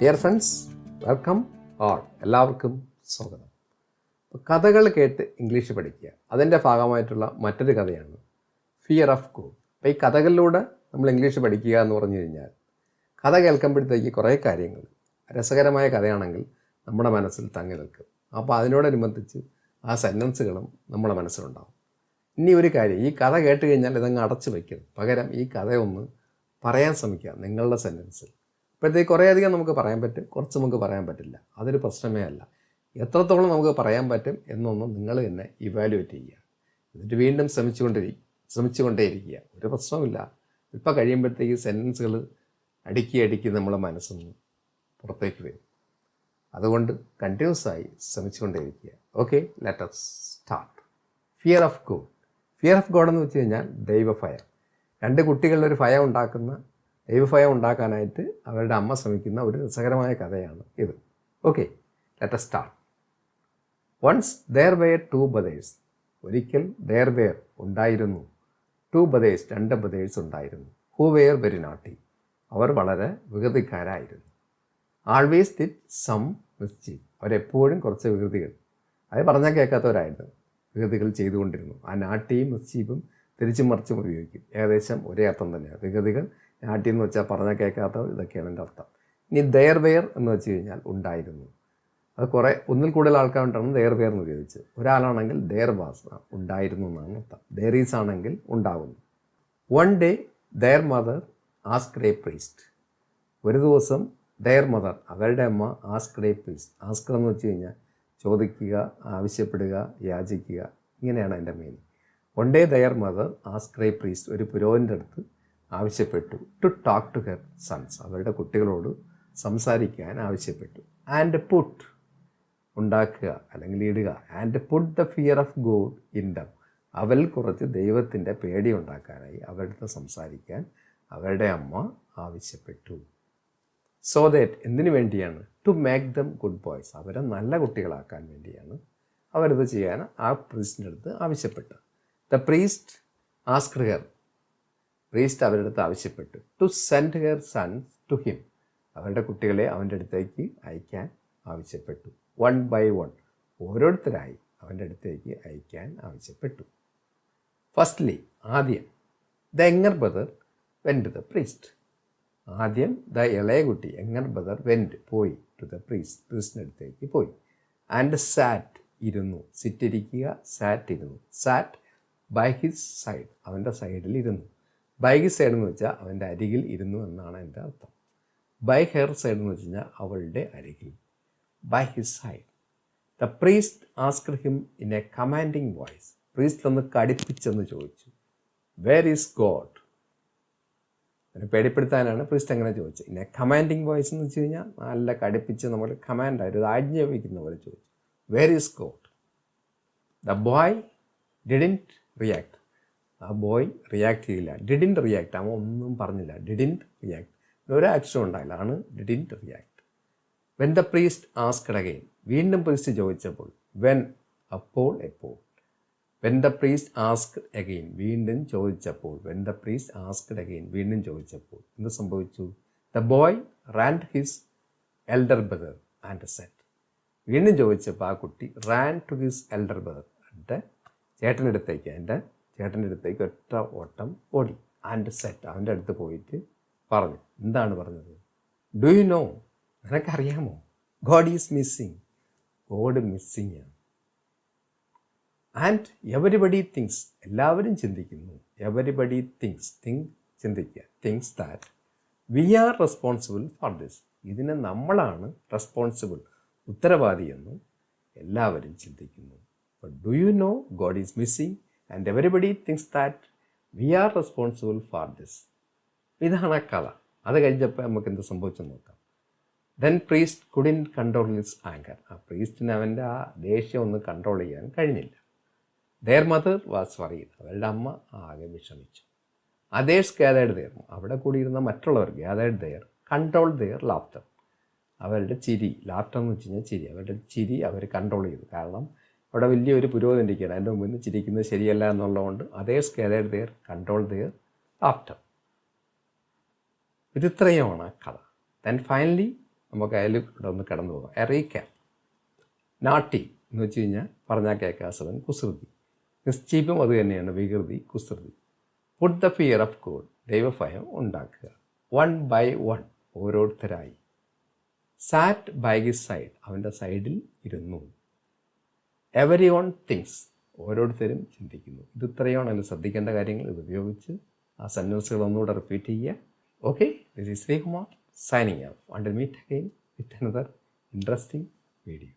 Dear friends welcome all എല്ലാവർക്കും സ്വാഗതം. കഥകൾ കേട്ട് ഇംഗ്ലീഷ് പഠിക്കുക. അതിന്റെ ഭാഗമായിട്ടുള്ള മറ്റൊരു കഥയാണ് ഫിയർ ഓഫ് ഗോഡ് അപ്പോൾ ഈ കഥകളിലൂടെ നമ്മൾ ഇംഗ്ലീഷ് പഠിക്കുക എന്ന് പറഞ്ഞു കഴിഞ്ഞാൽ കഥ കേൾക്കുമ്പോഴത്തേക്ക് കുറേ കാര്യങ്ങൾ രസകരമായ കഥയാണെങ്കിൽ നമ്മുടെ മനസ്സിൽ തങ്ങി നിൽക്കും. അപ്പോൾ അതിനോടനുബന്ധിച്ച് ആ സെന്റൻസുകളും നമ്മുടെ മനസ്സിലുണ്ടാകും ഇനി ഒരു കാര്യം ഈ കഥ കേട്ട് കഴിഞ്ഞാൽ ഇതങ്ങ് അടച്ചു വയ്ക്കരുത് പകരം ഈ കഥയൊന്ന് പറയാൻ ശ്രമിക്കുക നിങ്ങളുടെ സെന്റൻസിൽ അപ്പോഴത്തേക്ക് കുറേയധികം നമുക്ക് പറയാൻ പറ്റും. കുറച്ച് നമുക്ക് പറയാൻ പറ്റില്ല. അതൊരു പ്രശ്നമേ അല്ല. എത്രത്തോളം നമുക്ക് പറയാൻ പറ്റും എന്നൊന്നും നിങ്ങൾ തന്നെ ഇവാലുവേറ്റ് ചെയ്യുക. എന്നിട്ട് വീണ്ടും ശ്രമിച്ചുകൊണ്ടിരിക്കുക ശ്രമിച്ചുകൊണ്ടേയിരിക്കുക. ഒരു പ്രശ്നവുമില്ല. ഇപ്പം കഴിയുമ്പോഴത്തേക്ക് സെന്റൻസുകൾ അടുക്കി അടുക്കി നമ്മുടെ മനസ്സൊന്ന് പുറത്തേക്ക് വരും. അതുകൊണ്ട് കണ്ടിന്യൂസ് ആയി ശ്രമിച്ചുകൊണ്ടേയിരിക്കുക. Okay let's start fear of God fear of God എന്ന് വെച്ച് കഴിഞ്ഞാൽ ദൈവ ഫയർ രണ്ട് കുട്ടികളിലൊരു ഒരു ഉണ്ടാക്കുന്ന ദൈവഭയം ഉണ്ടാക്കാനായിട്ട് അവരുടെ അമ്മ ശ്രമിക്കുന്ന ഒരു രസകരമായ കഥയാണ് ഇത്. Okay let's start once there were two brothers ഒരിക്കൽ ദർ വെയർ ഉണ്ടായിരുന്നു. ടു ബദേഴ്സ് രണ്ട് ബദേഴ്സ് ഉണ്ടായിരുന്നു. ഹൂ വെയർ വെരി നാട്ടി അവർ വളരെ വികൃതിക്കാരായിരുന്നു. ആൾവേസ് ഡിറ്റ് സം മിസ്ചീവ് അവരെപ്പോഴും കുറച്ച് വികൃതികൾ. അത് പറഞ്ഞാൽ കേൾക്കാത്തവരായിരുന്നു. വികൃതികൾ ചെയ്തുകൊണ്ടിരുന്നു. ആ നാട്ടിയും മിസ്ചീവും തിരിച്ചും മറിച്ചും ഉപയോഗിക്കും. ഏകദേശം ഒരേ അർത്ഥം തന്നെയാണ്. വികൃതികൾ നാട്ടി എന്ന് വെച്ചാൽ പറഞ്ഞാൽ കേൾക്കാത്തവർ ഇതൊക്കെയാണ് എന്റെ അർത്ഥം. ഇനി ദയർ വെയർ എന്ന് വെച്ച് കഴിഞ്ഞാൽ ഉണ്ടായിരുന്നു. അത് കുറേ ഒന്നിൽ കൂടുതൽ ആൾക്കാരുണ്ടാണ് ദയർ വെയർ എന്ന് ഉപയോഗിച്ച്. ഒരാളാണെങ്കിൽ ദയർ വാസ് ഉണ്ടായിരുന്നു എന്നാണ് അർത്ഥം. ദയറീസ് ആണെങ്കിൽ ഉണ്ടാകുന്നു one day their mother ask a priest ഒരു ദിവസം ദയർ മദർ അവരുടെ അമ്മ ആസ്ക് എ പ്രീസ്റ്റ് ആസ്ക്ര എന്ന് വെച്ച് കഴിഞ്ഞാൽ ചോദിക്കുക ആവശ്യപ്പെടുക യാചിക്കുക. ഇങ്ങനെയാണ് എന്റെ meaning one day their mother ask a priest ഒരു പുരോഹിന്റെ അടുത്ത് ആവശ്യപ്പെട്ടു. To talk to her sons അവരുടെ കുട്ടികളോട് സംസാരിക്കാൻ ആവശ്യപ്പെട്ടു. ആൻഡ് പുട്ട് ഉണ്ടാക്കുക അല്ലെങ്കിൽ ഇടുക. And put the fear of God in them അവൽ കുറച്ച് ദൈവത്തിന്റെ പേടി ഉണ്ടാക്കാനായി അവരുടെ സംസാരിക്കാൻ അവരുടെ അമ്മ ആവശ്യപ്പെട്ടു. സോ ദാറ്റ് എന്തിനു വേണ്ടിയാണ്? To make them good boys അവരെ നല്ല കുട്ടികളാക്കാൻ വേണ്ടിയാണ് അവരിത് ചെയ്യാൻ ആ പ്രീസ്റ്റിന്റെ അടുത്ത് ആവശ്യപ്പെട്ടത്. The priest ask her priest അവരുടെ അടുത്ത് ആവശ്യപ്പെട്ടു. To send her sons to him അവരുടെ കുട്ടികളെ അവന്റെ അടുത്തേക്ക് അയക്കാൻ ആവശ്യപ്പെട്ടു. വൺ ബൈ വൺ ഓരോരുത്തരായി അവന്റെ അടുത്തേക്ക് അയക്കാൻ ആവശ്യപ്പെട്ടു. ഫസ്റ്റ്ലി ആദ്യം the younger brother went the priest ആദ്യം ദ ഇളയ കുട്ടി എങ്ങർ ബ്രദർ വെന്റ് പോയി ടു ദ പ്രീസ്റ്റ് പ്രീസ്റ്റിന്റെ അടുത്തേക്ക് പോയി. ആൻഡ് സാറ്റ് ഇരുന്നു. സിറ്റിരിക്കുക സാറ്റ് ഇരുന്നു. സാറ്റ് ബൈ ഹിസ് സൈഡ് അവന്റെ സൈഡിൽ ഇരുന്നു. ബൈ ഹിസ് സൈഡ് എന്ന് വെച്ചാൽ അവന്റെ അരികിൽ ഇരുന്നു എന്നാണ് എന്റെ അർത്ഥം. ബൈ ഹെയർ സൈഡ് എന്ന് വെച്ച് കഴിഞ്ഞാൽ അവളുടെ അരികിൽ. By his side the priest asked him in a commanding voice priest ഒന്ന് കടിപ്പിച്ചെന്ന് ചോദിച്ചു. വേർ ഈസ് ഗോഡ് അതിനെ പേടിപ്പെടുത്താനാണ് പ്രീസ്റ്റ് അങ്ങനെ ചോദിച്ചത്. ഇൻ കമാൻഡിങ് വോയിസ് എന്ന് വെച്ച് കഴിഞ്ഞാൽ നല്ല കടിപ്പിച്ച് നമ്മൾ കമാൻഡായിട്ട് ഒരു ആജ്ഞാപിക്കുന്ന പോലെ ചോദിച്ചു. Where is God the boy didn't react ആ ബോയ് റിയാക്ട് ചെയ്യില്ല. ഡിഡിന്റ് റിയാക്ട് അവൻ ഒന്നും പറഞ്ഞില്ല. ഡിഡിന്റ് റിയാക്ട് ഒരു ആക്ഷൻ ഉണ്ടായില്ല. ആണ് didn't react when the priest asked again വീണ്ടും പ്രീസ്റ്റ് ചോദിച്ചപ്പോൾ വെൻ അപ്പോൾ എപ്പോൾ? When the priest ask again വീണ്ടും ചോദിച്ചപ്പോൾ when the priest asked again വീണ്ടും ചോദിച്ചപ്പോൾ എന്ത് സംഭവിച്ചു? The boy ran his elder brother and said വീണ്ടും ചോദിച്ചപ്പോൾ ആ കുട്ടി ran to his elder brother എന്റെ ചേട്ടന്റെ അടുത്തേക്ക് എന്റെ ചേട്ടന്റെ അടുത്തേക്ക് ഒറ്റ ഓട്ടം ഓടി. ആൻഡ് സെറ്റ് അവന്റെ അടുത്ത് പോയിട്ട് പറഞ്ഞു. എന്താണ് പറഞ്ഞത്? ഡു യു നോ നിനക്കറിയാമോ? God is missing God missing ആണ്. ആൻഡ് എവരിബഡി തിങ്സ് എല്ലാവരും ചിന്തിക്കുന്നു. എവരിബഡി തിങ്സ് തിങ്ക് ചിന്തിക്കുക. Thinks that we are responsible for this ഇതിന് നമ്മളാണ് റെസ്പോൺസിബിൾ ഉത്തരവാദിയെന്നും എല്ലാവരും ചിന്തിക്കുന്നു. Do you know God is missing and everybody thinks that we are responsible for this ഇതാണ് ആ കഥ. അത് കഴിഞ്ഞപ്പോൾ നമുക്ക് എന്ത് സംഭവിച്ചെന്ന് നോക്കാം. Then priest couldn't control his anger ആ പ്രീസ്റ്റിന് അവന്റെ ആ ദേഷ്യം ഒന്ന് കൺട്രോൾ ചെയ്യാൻ കഴിഞ്ഞില്ല. ദയർ മദർ വാസ് വറീഡ് അവരുടെ അമ്മ ആകെ വിഷമിച്ചു. അതേഴ്സ് ഗ്യാതേഡ് ദെയർ അവിടെ കൂടിയിരുന്ന മറ്റുള്ളവർ gathered their control their laughter അവരുടെ ചിരി ലാഫ്റ്റർ എന്ന് വെച്ച് കഴിഞ്ഞാൽ ചിരി. അവരുടെ ചിരി അവർ കൺട്രോൾ ചെയ്തു. കാരണം അവിടെ വലിയൊരു പുരോഗതി ഇരിക്കുകയാണ്. അതിന്റെ മുമ്പിൽ നിന്ന് ചിരിക്കുന്നത് ശരിയല്ല എന്നുള്ളതുകൊണ്ട് അതേ gathered their control their after ഇതിത്രയുമാണ് ആ കഥ. ദെൻ ഫൈനലി നമുക്ക് അതിൽ ഇവിടെ ഒന്ന് കടന്നു പോകാം. എ നാട്ടി എന്ന് വെച്ച് കഴിഞ്ഞാൽ പറഞ്ഞാൽ കേൾക്കാസവൻ കുസൃതി. നിശ്ചയിപ്പും അത് തന്നെയാണ്. വികൃതി കുസൃതി. Put the fear of God ദൈവഭയം ഉണ്ടാക്കുക. വൺ ബൈ വൺ ഓരോരുത്തരായി. സാറ്റ് ബൈ ഹിസ് സൈഡ് അവന്റെ സൈഡിൽ ഇരുന്നു. എവരി ഓൺ തിങ്സ് ഓരോരുത്തരും ചിന്തിക്കുന്നു. ഇത് ഇത്രയാണ് അതിൽ ശ്രദ്ധിക്കേണ്ട കാര്യങ്ങൾ ഇത് ഉപയോഗിച്ച് ആ സെന്റൻസുകൾ ഒന്നുകൂടെ റിപ്പീറ്റ് ചെയ്യുക. Okay this is Sreekumar signing out under meet again with another interesting video